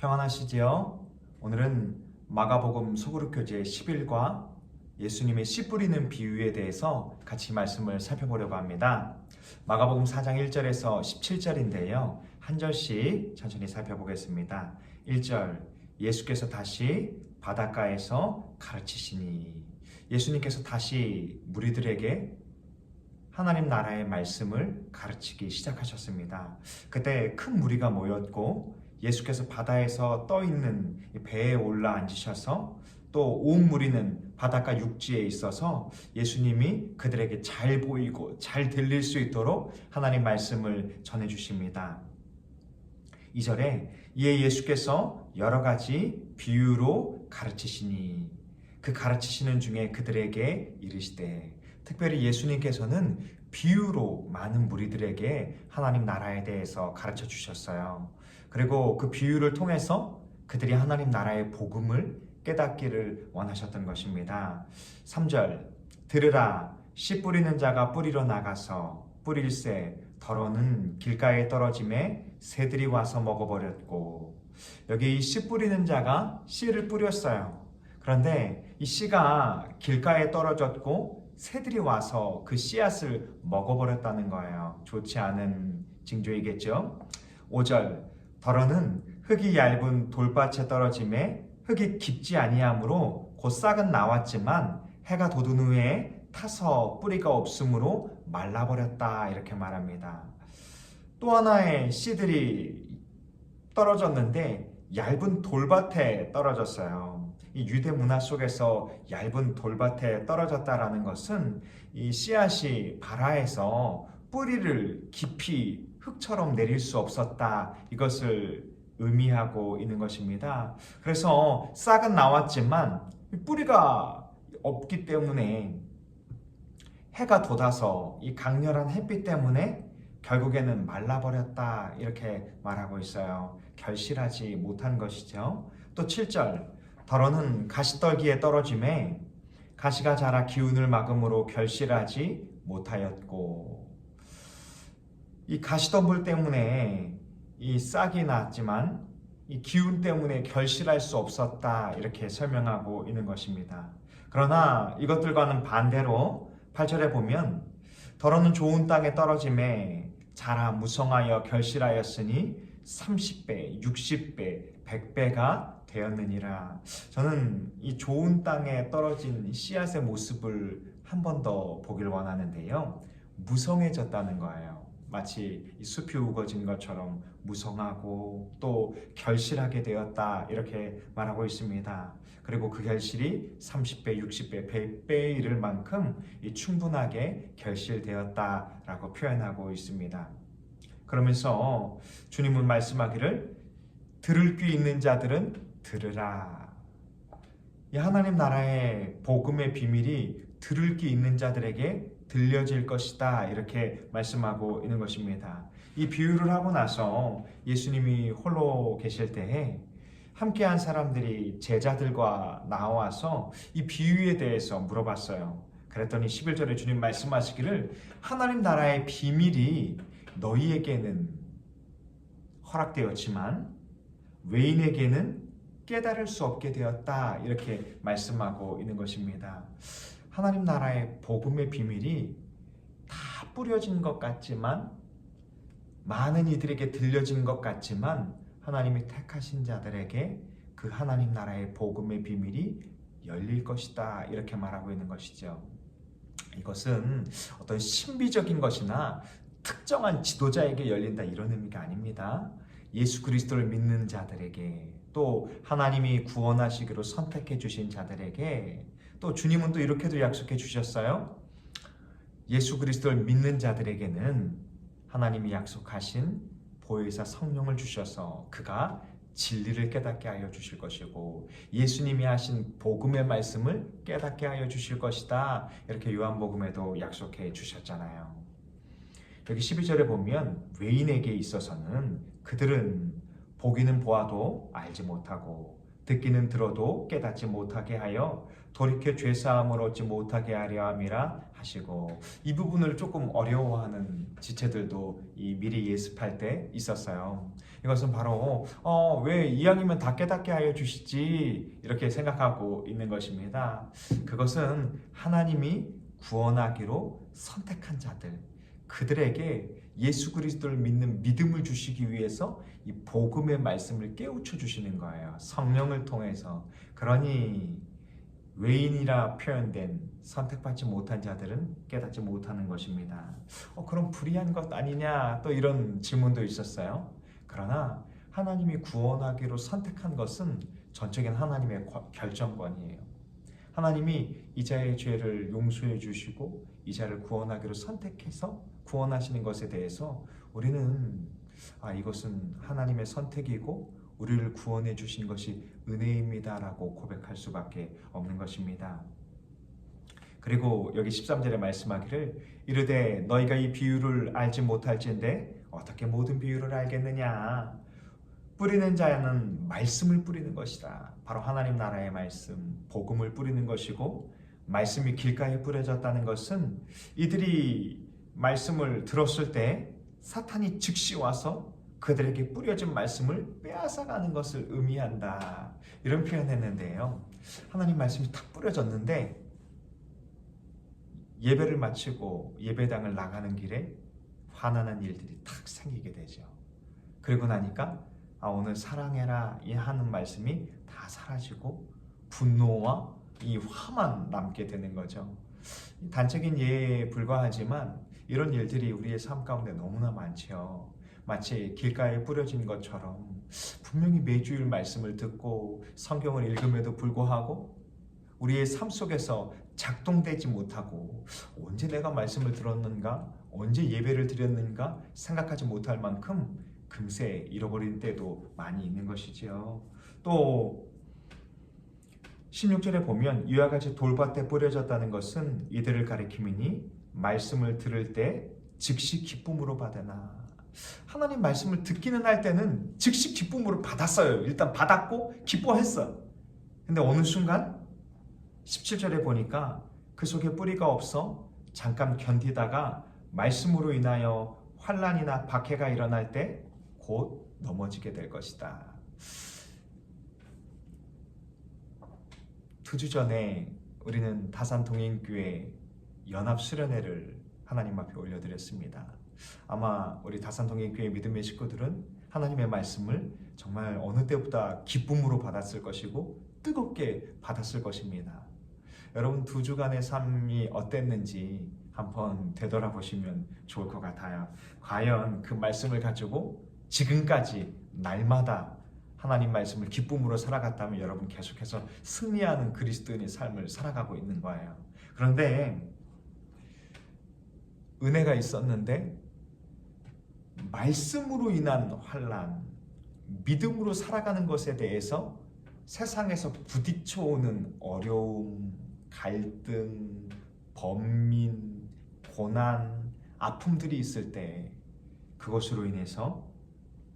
평안하시지요? 오늘은 마가복음 소그룹 교재 10일과 예수님의 씨 뿌리는 비유에 대해서 같이 말씀을 살펴보려고 합니다. 마가복음 4장 1절에서 17절인데요. 한 절씩 천천히 살펴보겠습니다. 1절 예수께서 다시 바닷가에서 가르치시니 예수님께서 다시 무리들에게 하나님 나라의 말씀을 가르치기 시작하셨습니다. 그때 큰 무리가 모였고 예수께서 바다에서 떠 있는 배에 올라 앉으셔서 또 온 무리는 바닷가 육지에 있어서 예수님이 그들에게 잘 보이고 잘 들릴 수 있도록 하나님 말씀을 전해 주십니다. 2절에 이에 예수께서 여러 가지 비유로 가르치시니 그 가르치시는 중에 그들에게 이르시되 특별히 예수님께서는 비유로 많은 무리들에게 하나님 나라에 대해서 가르쳐 주셨어요. 그리고 그 비유를 통해서 그들이 하나님 나라의 복음을 깨닫기를 원하셨던 것입니다. 3절 들으라 씨 뿌리는 자가 뿌리러 나가서 뿌릴새 더러는 길가에 떨어짐에 새들이 와서 먹어버렸고 여기 이씨 뿌리는 자가 씨를 뿌렸어요. 그런데 이 씨가 길가에 떨어졌고 새들이 와서 그 씨앗을 먹어버렸다는 거예요. 좋지 않은 징조이겠죠. 5절 더러는 흙이 얇은 돌밭에 떨어짐에 흙이 깊지 아니하므로 곧 싹은 나왔지만 해가 돋은 후에 타서 뿌리가 없으므로 말라버렸다 이렇게 말합니다. 또 하나의 씨들이 떨어졌는데 얇은 돌밭에 떨어졌어요. 이 유대 문화 속에서 얇은 돌밭에 떨어졌다라는 것은 이 씨앗이 발아해서 뿌리를 깊이 흙처럼 내릴 수 없었다. 이것을 의미하고 있는 것입니다. 그래서 싹은 나왔지만 뿌리가 없기 때문에 해가 돋아서 이 강렬한 햇빛 때문에 결국에는 말라버렸다 이렇게 말하고 있어요. 결실하지 못한 것이죠. 또 7절 더러는 가시떨기에 떨어짐에 가시가 자라 기운을 막음으로 결실하지 못하였고 이 가시덤불 때문에 이 싹이 났지만 이 기운 때문에 결실할 수 없었다 이렇게 설명하고 있는 것입니다. 그러나 이것들과는 반대로 8절에 보면 더러는 좋은 땅에 떨어짐에 자라 무성하여 결실하였으니 30배, 60배, 100배가 되었느니라. 저는 이 좋은 땅에 떨어진 씨앗의 모습을 한 번 더 보길 원하는데요. 무성해졌다는 거예요. 마치 숲이 우거진 것처럼 무성하고 또 결실하게 되었다 이렇게 말하고 있습니다. 그리고 그 결실이 30배, 60배, 100배에 이를 만큼 충분하게 결실되었다라고 표현하고 있습니다. 그러면서 주님은 말씀하기를 들을 귀 있는 자들은 들으라. 이 하나님 나라의 복음의 비밀이 들을 귀 있는 자들에게 들려질 것이다. 이렇게 말씀하고 있는 것입니다. 이 비유를 하고 나서 예수님이 홀로 계실 때에 함께한 사람들이 제자들과 나와서 이 비유에 대해서 물어봤어요. 그랬더니 11절에 주님 말씀하시기를 하나님 나라의 비밀이 너희에게는 허락되었지만 외인에게는 깨달을 수 없게 되었다. 이렇게 말씀하고 있는 것입니다. 하나님 나라의 복음의 비밀이 다 뿌려진 것 같지만 많은 이들에게 들려진 것 같지만 하나님이 택하신 자들에게 그 하나님 나라의 복음의 비밀이 열릴 것이다 이렇게 말하고 있는 것이죠. 이것은 어떤 신비적인 것이나 특정한 지도자에게 열린다 이런 의미가 아닙니다. 예수 그리스도를 믿는 자들에게 또 하나님이 구원하시기로 선택해 주신 자들에게 또 주님은 또 이렇게도 약속해 주셨어요. 예수 그리스도를 믿는 자들에게는 하나님이 약속하신 보혜사 성령을 주셔서 그가 진리를 깨닫게 하여 주실 것이고 예수님이 하신 복음의 말씀을 깨닫게 하여 주실 것이다. 이렇게 요한복음에도 약속해 주셨잖아요. 여기 12절에 보면 외인에게 있어서는 그들은 보기는 보아도 알지 못하고 듣기는 들어도 깨닫지 못하게 하여 돌이켜 죄 사함을 얻지 못하게 하려 함이라 하시고 이 부분을 조금 어려워하는 지체들도 이 미리 예습할 때 있었어요. 이것은 바로 어, 왜 이왕이면 다 깨닫게 하여 주시지 이렇게 생각하고 있는 것입니다. 그것은 하나님이 구원하기로 선택한 자들 그들에게 예수 그리스도를 믿는 믿음을 주시기 위해서 이 복음의 말씀을 깨우쳐 주시는 거예요. 성령을 통해서. 그러니 외인이라 표현된 선택받지 못한 자들은 깨닫지 못하는 것입니다. 어, 그럼 불의한 것 아니냐? 또 이런 질문도 있었어요. 그러나 하나님이 구원하기로 선택한 것은 전적인 하나님의 과- 결정권이에요. 하나님이 이자의 죄를 용서해 주시고 이자를 구원하기로 선택해서 구원하시는 것에 대해서 우리는 아 이것은 하나님의 선택이고 우리를 구원해 주신 것이 은혜입니다라고 고백할 수밖에 없는 것입니다. 그리고 여기 13절에 말씀하기를 이르되 너희가 이 비유를 알지 못할진데 어떻게 모든 비유를 알겠느냐 뿌리는 자는 말씀을 뿌리는 것이다. 바로 하나님 나라의 말씀, 복음을 뿌리는 것이고 말씀이 길가에 뿌려졌다는 것은 이들이 말씀을 들었을 때 사탄이 즉시 와서 그들에게 뿌려진 말씀을 빼앗아가는 것을 의미한다. 이런 표현했는데요. 하나님 말씀이 탁 뿌려졌는데 예배를 마치고 예배당을 나가는 길에 화나는 일들이 탁 생기게 되죠. 그리고 나니까 아 오늘 사랑해라 이 하는 말씀이 다 사라지고 분노와 이 화만 남게 되는 거죠. 단적인 예에 불과하지만 이런 일들이 우리의 삶 가운데 너무나 많죠. 마치 길가에 뿌려진 것처럼 분명히 매주일 말씀을 듣고 성경을 읽음에도 불구하고 우리의 삶 속에서 작동되지 못하고 언제 내가 말씀을 들었는가, 언제 예배를 드렸는가 생각하지 못할 만큼 금세 잃어버린 때도 많이 있는 것이지요. 또 16절에 보면 이와 같이 돌밭에 뿌려졌다는 것은 이들을 가리킴이니 말씀을 들을 때 즉시 기쁨으로 받으나 하나님 말씀을 듣기는 할 때는 즉시 기쁨으로 받았어요. 일단 받았고 기뻐했어. 근데 어느 순간 17절에 보니까 그 속에 뿌리가 없어 잠깐 견디다가 말씀으로 인하여 환란이나 박해가 일어날 때 곧 넘어지게 될 것이다. 두 주 전에 우리는 다산 동행교회 연합 수련회를 하나님 앞에 올려드렸습니다. 아마 우리 다산 동행교회 믿음의 식구들은 하나님의 말씀을 정말 어느 때보다 기쁨으로 받았을 것이고 뜨겁게 받았을 것입니다. 여러분 두 주간의 삶이 어땠는지 한번 되돌아보시면 좋을 것 같아요. 과연 그 말씀을 가지고 지금까지 날마다 하나님 말씀을 기쁨으로 살아갔다면 여러분 계속해서 승리하는 그리스도인의 삶을 살아가고 있는 거예요. 그런데 은혜가 있었는데 말씀으로 인한 환란, 믿음으로 살아가는 것에 대해서 세상에서 부딪혀오는 어려움, 갈등, 번민, 고난, 아픔들이 있을 때 그것으로 인해서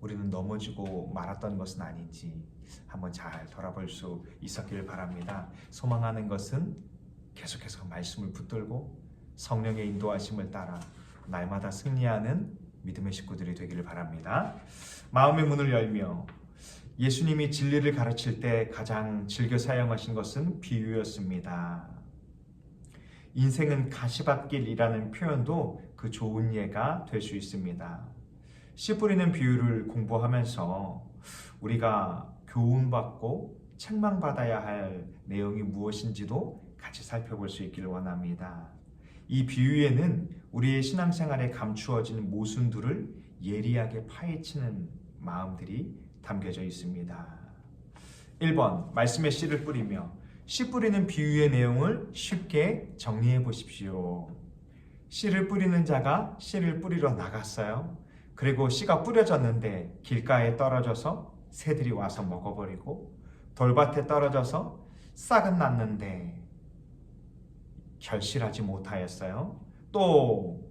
우리는 넘어지고 말았던 것은 아닌지 한번 잘 돌아볼 수 있었길 바랍니다. 소망하는 것은 계속해서 말씀을 붙들고 성령의 인도하심을 따라 날마다 승리하는 믿음의 식구들이 되기를 바랍니다. 마음의 문을 열며 예수님이 진리를 가르칠 때 가장 즐겨 사용하신 것은 비유였습니다. 인생은 가시밭길이라는 표현도 그 좋은 예가 될 수 있습니다. 씨 뿌리는 비유를 공부하면서 우리가 교훈받고 책망받아야 할 내용이 무엇인지도 같이 살펴볼 수 있기를 원합니다. 이 비유에는 우리의 신앙생활에 감추어진 모순들을 예리하게 파헤치는 마음들이 담겨져 있습니다. 1번 말씀의 씨를 뿌리며 씨 뿌리는 비유의 내용을 쉽게 정리해 보십시오. 씨를 뿌리는 자가 씨를 뿌리러 나갔어요. 그리고 씨가 뿌려졌는데 길가에 떨어져서 새들이 와서 먹어버리고 돌밭에 떨어져서 싹은 났는데 결실하지 못하였어요. 또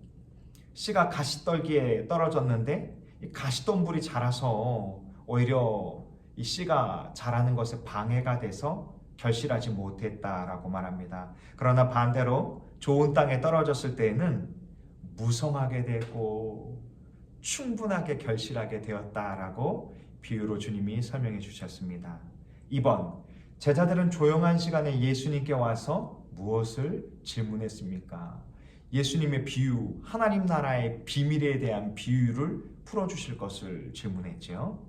씨가 가시떨기에 떨어졌는데 이 가시덤불이 자라서 오히려 이 씨가 자라는 것에 방해가 돼서 결실하지 못했다라고 말합니다. 그러나 반대로 좋은 땅에 떨어졌을 때에는 무성하게 되고 충분하게 결실하게 되었다라고 비유로 주님이 설명해 주셨습니다. 2번 제자들은 조용한 시간에 예수님께 와서 무엇을 질문했습니까? 예수님의 비유, 하나님 나라의 비밀에 대한 비유를 풀어주실 것을 질문했죠.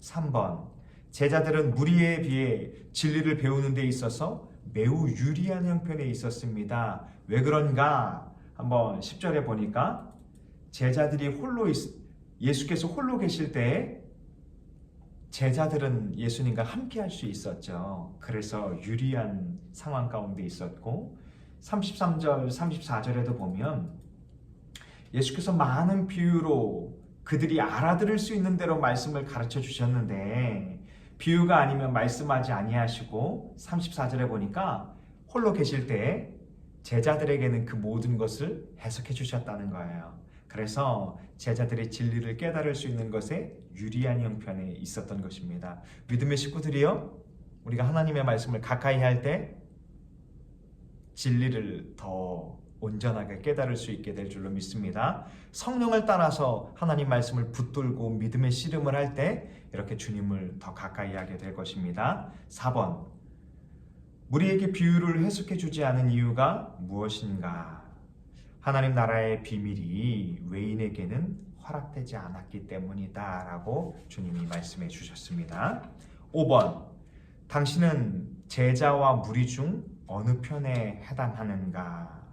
3번 제자들은 무리에 비해 진리를 배우는 데 있어서 매우 유리한 형편에 있었습니다. 왜 그런가? 한번 10절에 보니까 제자들이 홀로 있, 예수께서 홀로 계실 때 제자들은 예수님과 함께 할 수 있었죠. 그래서 유리한 상황 가운데 있었고 33절, 34절에도 보면 예수께서 많은 비유로 그들이 알아들을 수 있는 대로 말씀을 가르쳐 주셨는데 비유가 아니면 말씀하지 아니하시고 34절에 보니까 홀로 계실 때 제자들에게는 그 모든 것을 해석해 주셨다는 거예요. 그래서 제자들이 진리를 깨달을 수 있는 것에 유리한 형편에 있었던 것입니다. 믿음의 식구들이요. 우리가 하나님의 말씀을 가까이 할 때 진리를 더 온전하게 깨달을 수 있게 될 줄로 믿습니다. 성령을 따라서 하나님 말씀을 붙들고 믿음의 씨름을 할 때 이렇게 주님을 더 가까이 하게 될 것입니다. 4번. 우리에게 비유를 해석해 주지 않은 이유가 무엇인가? 하나님 나라의 비밀이 외인에게는 허락되지 않았기 때문이다 라고 주님이 말씀해 주셨습니다. 5번. 당신은 제자와 무리 중 어느 편에 해당하는가?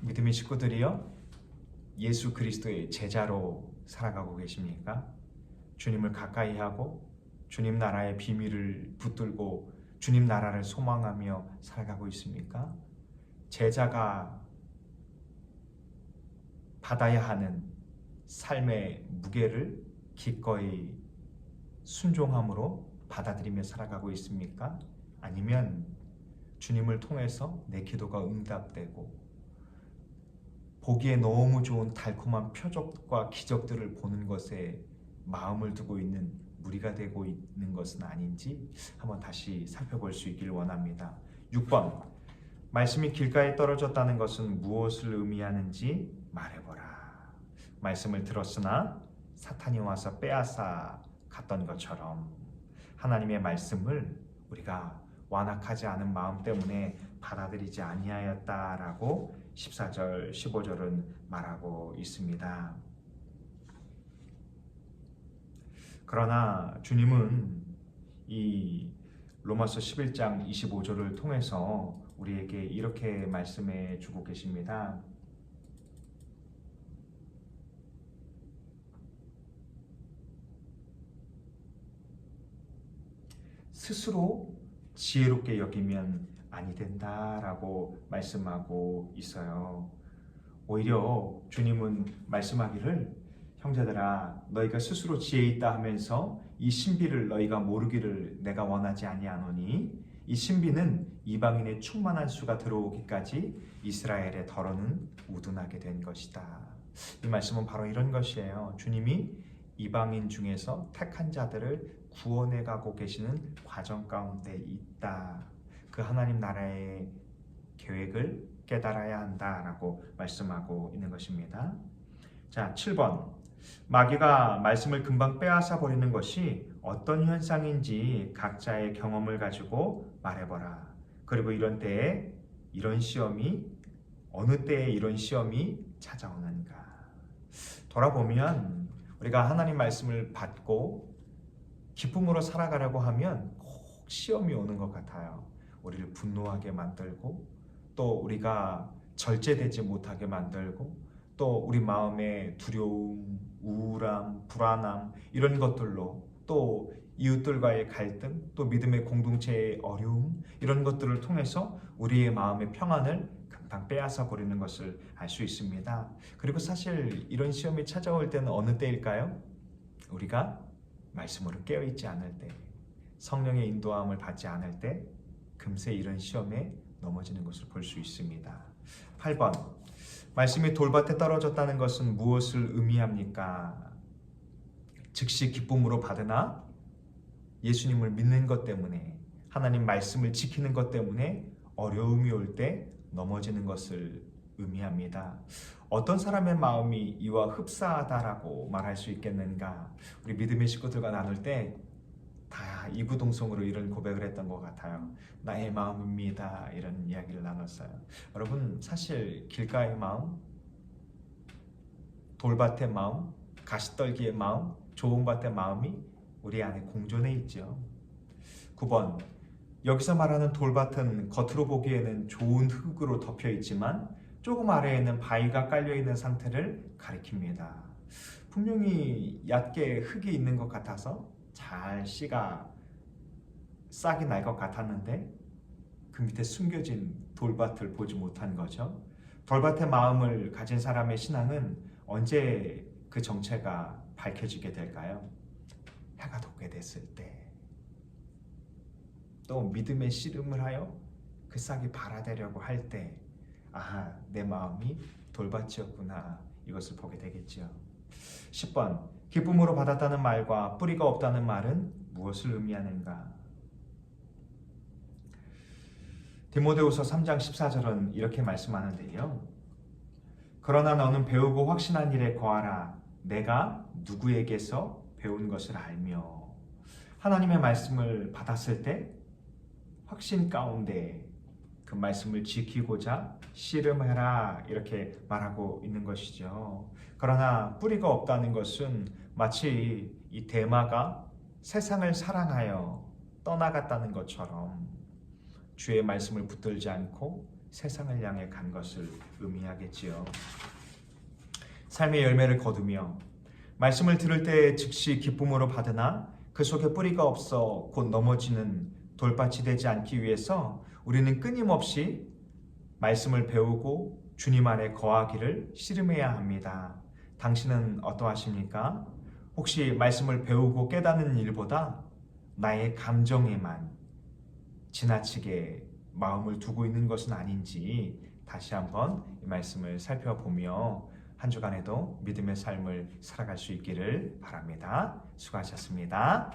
믿음의 식구들이요. 예수 그리스도의 제자로 살아가고 계십니까? 주님을 가까이 하고 주님 나라의 비밀을 붙들고 주님 나라를 소망하며 살아가고 있습니까? 제자가 받아야 하는 삶의 무게를 기꺼이 순종함으로 받아들이며 살아가고 있습니까? 아니면 주님을 통해서 내 기도가 응답되고 보기에 너무 좋은 달콤한 표적과 기적들을 보는 것에 마음을 두고 있는 무리가 되고 있는 것은 아닌지 한번 다시 살펴볼 수 있길 원합니다. 6번 말씀이 길가에 떨어졌다는 것은 무엇을 의미하는지 말해보라. 말씀을 들었으나 사탄이 와서 빼앗아 갔던 것처럼 하나님의 말씀을 우리가 완악하지 않은 마음 때문에 받아들이지 아니하였다라고 14절, 15절은 말하고 있습니다. 그러나 주님은 이 로마서 11장 25절을 통해서 우리에게 이렇게 말씀해 주고 계십니다. 스스로 지혜롭게 여기면 아니 된다라고 말씀하고 있어요. 오히려 주님은 말씀하기를 형제들아 너희가 스스로 지혜 있다 하면서 이 신비를 너희가 모르기를 내가 원하지 아니하노니 이 신비는 이방인의 충만한 수가 들어오기까지 이스라엘의 덜어는 우둔하게 된 것이다. 이 말씀은 바로 이런 것이에요. 주님이 이방인 중에서 택한 자들을 구원해 가고 계시는 과정 가운데 있다. 그 하나님 나라의 계획을 깨달아야 한다라고 말씀하고 있는 것입니다. 자, 7번. 마귀가 말씀을 금방 빼앗아 버리는 것이 어떤 현상인지 각자의 경험을 가지고 말해보라. 그리고 이런 때에 이런 시험이 어느 때에 이런 시험이 찾아오는가. 돌아보면 우리가 하나님 말씀을 받고 기쁨으로 살아가려고 하면 꼭 시험이 오는 것 같아요. 우리를 분노하게 만들고 또 우리가 절제되지 못하게 만들고 또 우리 마음의 두려움, 우울함, 불안함 이런 것들로 또 이웃들과의 갈등, 또 믿음의 공동체의 어려움 이런 것들을 통해서 우리의 마음의 평안을 금방 빼앗아 버리는 것을 알 수 있습니다. 그리고 사실 이런 시험이 찾아올 때는 어느 때일까요? 우리가 말씀으로 깨어 있지 않을 때, 성령의 인도함을 받지 않을 때 금세 이런 시험에 넘어지는 것을 볼 수 있습니다. 8번 말씀이 돌밭에 떨어졌다는 것은 무엇을 의미합니까? 즉시 기쁨으로 받으나 예수님을 믿는 것 때문에 하나님 말씀을 지키는 것 때문에 어려움이 올 때 넘어지는 것을 의미합니다. 어떤 사람의 마음이 이와 흡사하다라고 말할 수 있겠는가? 우리 믿음의 식구들과 나눌 때 다 이구동성으로 이런 고백을 했던 것 같아요. 나의 마음입니다. 이런 이야기를 나눴어요. 여러분 사실 길가의 마음, 돌밭의 마음, 가시떨기의 마음, 좋은 밭의 마음이 우리 안에 공존해 있죠. 9번 여기서 말하는 돌밭은 겉으로 보기에는 좋은 흙으로 덮여 있지만 조금 아래에는 바위가 깔려 있는 상태를 가리킵니다. 분명히 얕게 흙이 있는 것 같아서 잘 씨가 싹이 날 것 같았는데 그 밑에 숨겨진 돌밭을 보지 못한 거죠. 돌밭의 마음을 가진 사람의 신앙은 언제 그 정체가 밝혀지게 될까요? 해가 돋게 됐을 때. 또 믿음의 씨름을 하여 그 싹이 발아되려고 할 때, 아하, 내 마음이 돌밭이었구나. 이것을 보게 되겠죠. 10번. 기쁨으로 받았다는 말과 뿌리가 없다는 말은 무엇을 의미하는가? 디모데후서 3장 14절은 이렇게 말씀하는데요. 그러나 너는 배우고 확신한 일에 거하라. 내가 누구에게서 배운 것을 알며 하나님의 말씀을 받았을 때 확신 가운데 그 말씀을 지키고자 씨름해라 이렇게 말하고 있는 것이죠. 그러나 뿌리가 없다는 것은 마치 이 대마가 세상을 사랑하여 떠나갔다는 것처럼 주의 말씀을 붙들지 않고 세상을 향해 간 것을 의미하겠지요. 삶의 열매를 거두며 말씀을 들을 때 즉시 기쁨으로 받으나 그 속에 뿌리가 없어 곧 넘어지는 돌밭이 되지 않기 위해서 우리는 끊임없이 말씀을 배우고 주님 안에 거하기를 씨름해야 합니다. 당신은 어떠하십니까? 혹시 말씀을 배우고 깨닫는 일보다 나의 감정에만 지나치게 마음을 두고 있는 것은 아닌지 다시 한번 이 말씀을 살펴보며 한 주간에도 믿음의 삶을 살아갈 수 있기를 바랍니다. 수고하셨습니다.